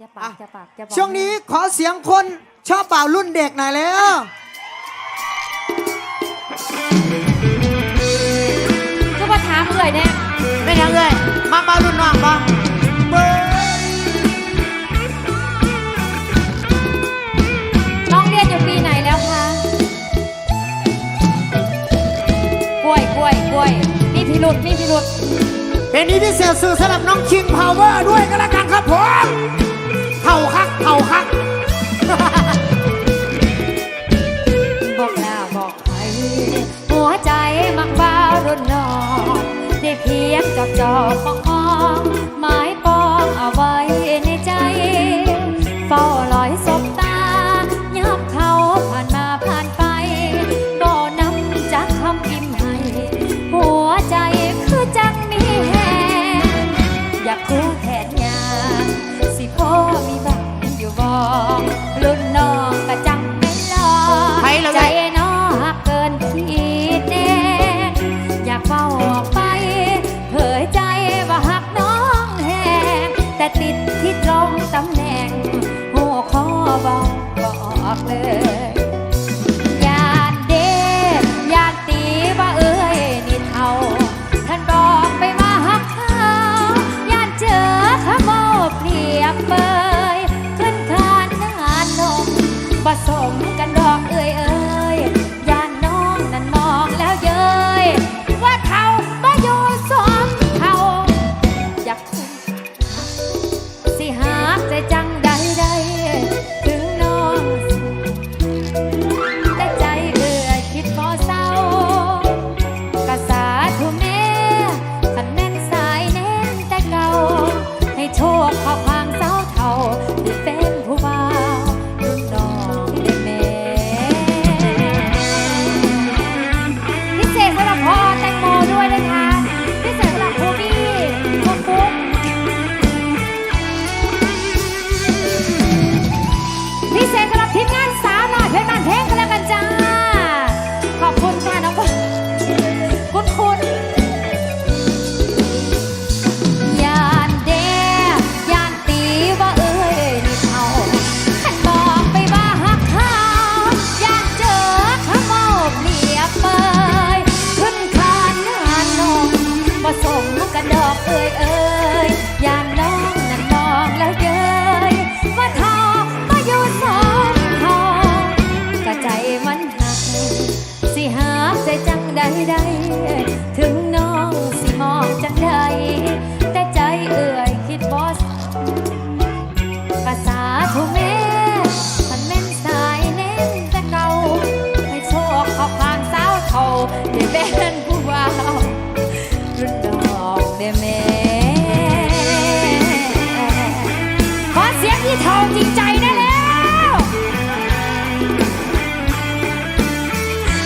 จะปากจะปากจะบอกช่วงนี้ขอเสียงคนชอบเป่ารุ่นเด็กหน่อยแล้ว ก็มาถามเลยเนี่ยไม่ยังเลยมาเป่ารุ่นน้องบ้างน้องเรียนอยู่ปีไหนแล้วคะกล้วยกล้วยกล้วยมีพิรุษมีพิรุษ เป็นนี้พิเศษสื่อสำหรับน้องคิงพาวเวอร์ด้วยก็แล้วกันครับผมเท่าคักเท่าคัก บอกแล้วบอกใครหัวใจมักบ้ารุนนองได้เพียงจับจอบมอง มกันดอกเออ กันดอกเอ้ยเอ้ยยานน้องนั้นมองแล้วเย้ยว่าท่ามาอยู่สองท่ากะใจมันหัก สิหาใจจังใดใดถึงน้องสิมองจังใดแต่ใจเอื่อยคิดบอสภาษาทุแม่มันแม่นสายเน้นแต่เก่าให้โชคเขอพางสาวเทาได้เป็นผู้ว่ารุ่น องเดแม่ขอเสียงที่เท่าจริงใจได้แล้ว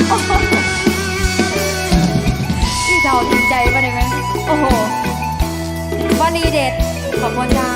โอ้โหพี่เท่าจริงใจป่ะเนี่ยไหมโอ้โหวันนี้เด็ดขอบคุณเจ้า